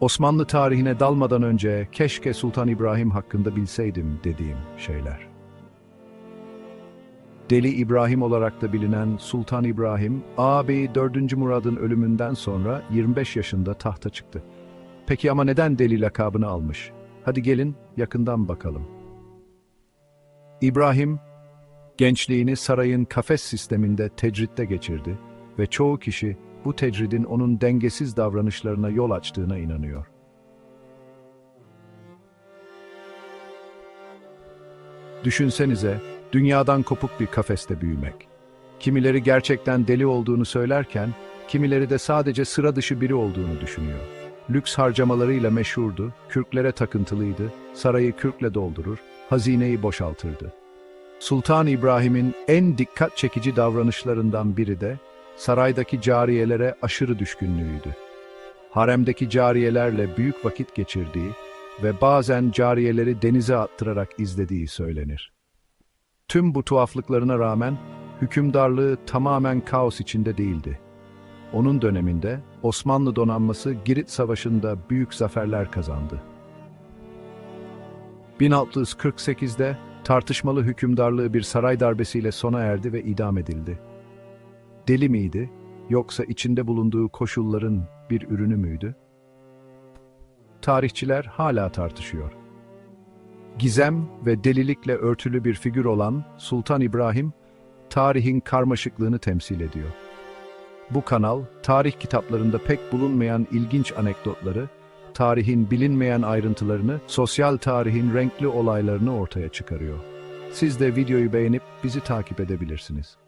Osmanlı tarihine dalmadan önce keşke Sultan İbrahim hakkında bilseydim dediğim şeyler. Deli İbrahim olarak da bilinen Sultan İbrahim, ağabeyi 4. Murad'ın ölümünden sonra 25 yaşında tahta çıktı. Peki ama neden deli lakabını almış? Hadi gelin yakından bakalım. İbrahim, gençliğini sarayın kafes sisteminde tecritte geçirdi ve çoğu kişi bu tecridin onun dengesiz davranışlarına yol açtığına inanıyor. Düşünsenize, dünyadan kopuk bir kafeste büyümek. Kimileri gerçekten deli olduğunu söylerken, kimileri de sadece sıra dışı biri olduğunu düşünüyor. Lüks harcamalarıyla meşhurdu, kürklere takıntılıydı, sarayı kürkle doldurur, hazineyi boşaltırdı. Sultan İbrahim'in en dikkat çekici davranışlarından biri de saraydaki cariyelere aşırı düşkünlüğüydü. Haremdeki cariyelerle büyük vakit geçirdiği ve bazen cariyeleri denize attırarak izlediği söylenir. Tüm bu tuhaflıklarına rağmen hükümdarlığı tamamen kaos içinde değildi. Onun döneminde Osmanlı donanması Girit Savaşı'nda büyük zaferler kazandı. 1648'de tartışmalı hükümdarlığı bir saray darbesiyle sona erdi ve idam edildi. Deli miydi yoksa içinde bulunduğu koşulların bir ürünü müydü? Tarihçiler hala tartışıyor. Gizem ve delilikle örtülü bir figür olan Sultan İbrahim, tarihin karmaşıklığını temsil ediyor. Bu kanal, tarih kitaplarında pek bulunmayan ilginç anekdotları, tarihin bilinmeyen ayrıntılarını, sosyal tarihin renkli olaylarını ortaya çıkarıyor. Siz de videoyu beğenip bizi takip edebilirsiniz.